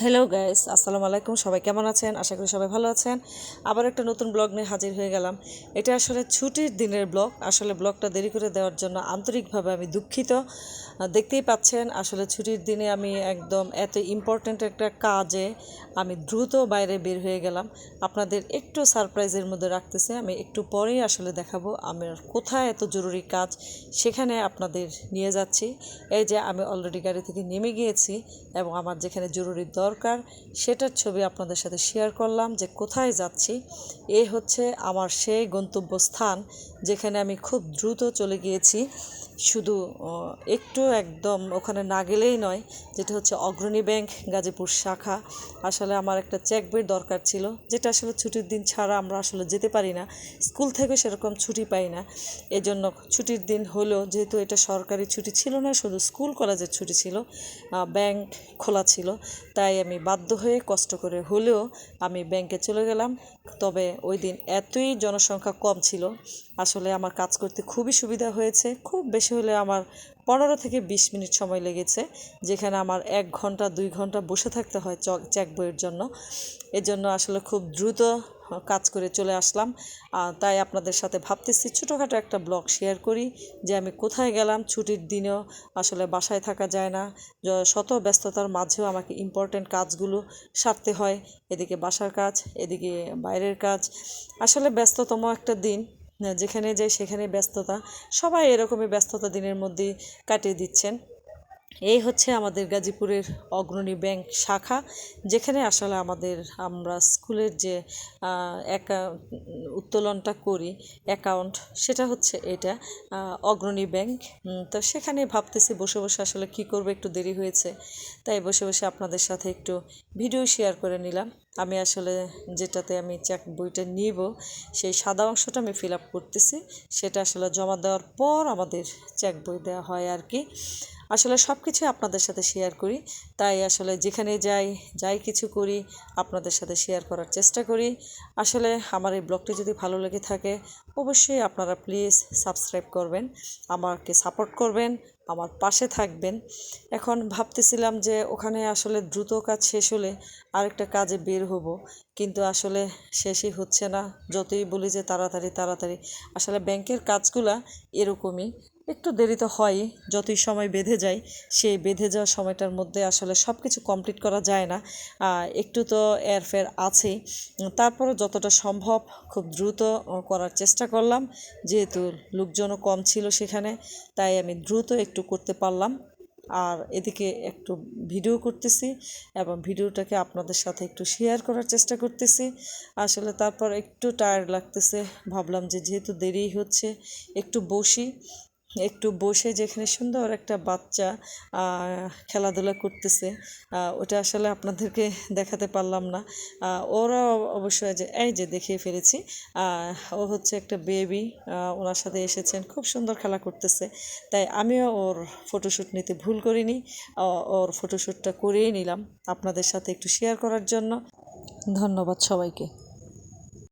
Hello guys আসসালামু আলাইকুম। সবাই কেমন আছেন? আশা করি সবাই ভালো আছেন। আবার একটা নতুন ব্লগ নিয়ে হাজির হয়ে গেলাম। এটা আসলে ছুটির দিনের ব্লগ। আসলে ব্লগটা দেরি করে দেওয়ার জন্য আন্তরিকভাবে আমি দুঃখিত। দেখতেই পাচ্ছেন, আসলে ছুটির দিনে আমি একদম এত ইম্পর্ট্যান্ট একটা কাজে আমি দ্রুত বাইরে বের হয়ে গেলাম। আপনাদের একটু সারপ্রাইজের মধ্যে রাখতেছে। আমি একটু পরেই আসলে দেখাবো আমার কোথায় এত জরুরি কাজ সেখানে আপনাদের নিয়ে যাচ্ছি। এই যে আমি অলরেডি গাড়ি থেকে নেমে গিয়েছি এবং আমার যেখানে জরুরি দরকার। সেটার ছবি আপনাদের সাথে শেয়ার করলাম যে কোথায় যাচ্ছি। এ হচ্ছে আমার সেই গন্তব্যস্থান যেখানে আমি খুব দ্রুত চলে গিয়েছি। শুধু একটু একদম ওখানে না গেলেই নয়, যেটা হচ্ছে অগ্রণী ব্যাংক, গাজীপুর শাখা। আসলে আমার একটা চেক বইয়ের দরকার ছিল, যেটা আসলে ছুটির দিন ছাড়া আমরা আসলে যেতে পারি না। স্কুল থেকে সেরকম ছুটি পাই না। এজন্য ছুটির দিন হলেও যেহেতু এটা সরকারি ছুটি ছিল না, শুধু স্কুল, কলেজের ছুটি ছিল ব্যাংক খোলা ছিল। তাই আমি বাধ্য হয়ে কষ্ট করে হলেও আমি ব্যাংকে চলে গেলাম। তবে ওই দিন এতই জনসংখ্যা কম ছিল। আসলে আমার কাজ করতে খুবই সুবিধা হয়েছে। খুব বেশি হলে আমার পনেরো থেকে বিশ মিনিট সময় লেগেছে, যেখানে আমার এক ঘণ্টা, দুই ঘণ্টা বসে থাকতে হয় চক বইয়ের জন্য। এজন্য আসলে খুব দ্রুত কাজ করে চলে আসলাম। তাই আপনাদের সাথে ভাবতেছি ছোটোখাটো একটা ব্লগ শেয়ার করি, যে আমি কোথায় গেলাম, ছুটির দিনেও আসলে বাসায় থাকা যায় না শত ব্যস্ততার মাঝেও আমাকে ইম্পর্ট্যান্ট কাজগুলো সারতে হয়। এদিকে বাসার কাজ, এদিকে বাইরের কাজ। আসলে ব্যস্ততম একটা দিন। যেখানে যাই সেখানে ব্যস্ততা। সবাই এরকমই ব্যস্ততা দিনের মধ্যেই কাটিয়ে দিচ্ছেন। এই হচ্ছে আমাদের গাজীপুরের অগ্রণী ব্যাংক শাখা, যেখানে আসলে আমাদের আমরা স্কুলের যে অ্যাকা- উত্তোলনটা করি, অ্যাকাউন্ট, সেটা হচ্ছে এটা অগ্রণী ব্যাংক। তো সেখানে ভাবতেছি বসে বসে আসলে কি করব, একটু দেরি হয়েছে, তাই বসে বসে আপনাদের সাথে একটু ভিডিও শেয়ার করে নিলাম। আমি আসলে যেটাতে আমি চেক বইটা নিব, সেই সাদা অংশটা আমি ফিল আপ করতেছি, সেটা আসলে জমা দেওয়ার পর আমাদের চেক বই দেওয়া হয় আর কি। আসলে সব কিছু আপনাদের সাথে শেয়ার করি, তাই আসলে যেখানে যাই যাই কিছু করি, আপনাদের সাথে শেয়ার করার চেষ্টা করি। আসলে আমার এই ব্লগটি যদি ভালো লেগে থাকে, অবশ্যই আপনারা প্লিজ সাবস্ক্রাইব করবেন, আমাকে সাপোর্ট করবেন। আমার পাশে থাকবেন। এখন ভাবতেছিলাম যে ওখানে আসলে দ্রুত কাজ শেষ হলে আরেকটা কাজে বের হব। কিন্তু আসলে শেষই হচ্ছে না। যতই বলি যে তাড়াতাড়ি তাড়াতাড়ি। আসলে ব্যাংকের কাজগুলা এরকমই। একটু দেরি তো হয়ই যতই সময় বেঁধে যায় সেই বেঁধে যাওয়া সময়টার মধ্যে আসলে সব কিছু কমপ্লিট করা যায় না। একটু তো এরফের উম, তারপরে যতটা সম্ভব খুব দ্রুত করার চেষ্টা করলাম। যেহেতু লোকজনও কম ছিল সেখানে তাই আমি দ্রুত একটু করতে পারলাম। আর এদিকে একটু ভিডিও করতেছি এবং ভিডিওটাকে আপনাদের সাথে একটু শেয়ার করার চেষ্টা করতেছি। আসলে তারপর একটু টায়ার্ড লাগতেছে ভাবলাম যে যেহেতু দেরি হচ্ছে একটু বসি। একটু বসে যেখানে সুন্দর একটা বাচ্চা খেলাধুলা করতেছে ওটা আসলে আপনাদেরকে দেখাতে পারলাম না। ওরা অবশ্যই যে, এই যে দেখিয়ে ফেলেছি ও হচ্ছে একটা বেবি ওনার সাথে এসেছেন, খুব সুন্দর খেলা করতেছে। তাই আমিও ওর ফটোশ্যুট নিতে ভুল করিনি ওর ফটোশ্যুটটা করেই নিলাম আপনাদের সাথে একটু শেয়ার করার জন্য। ধন্যবাদ সবাইকে।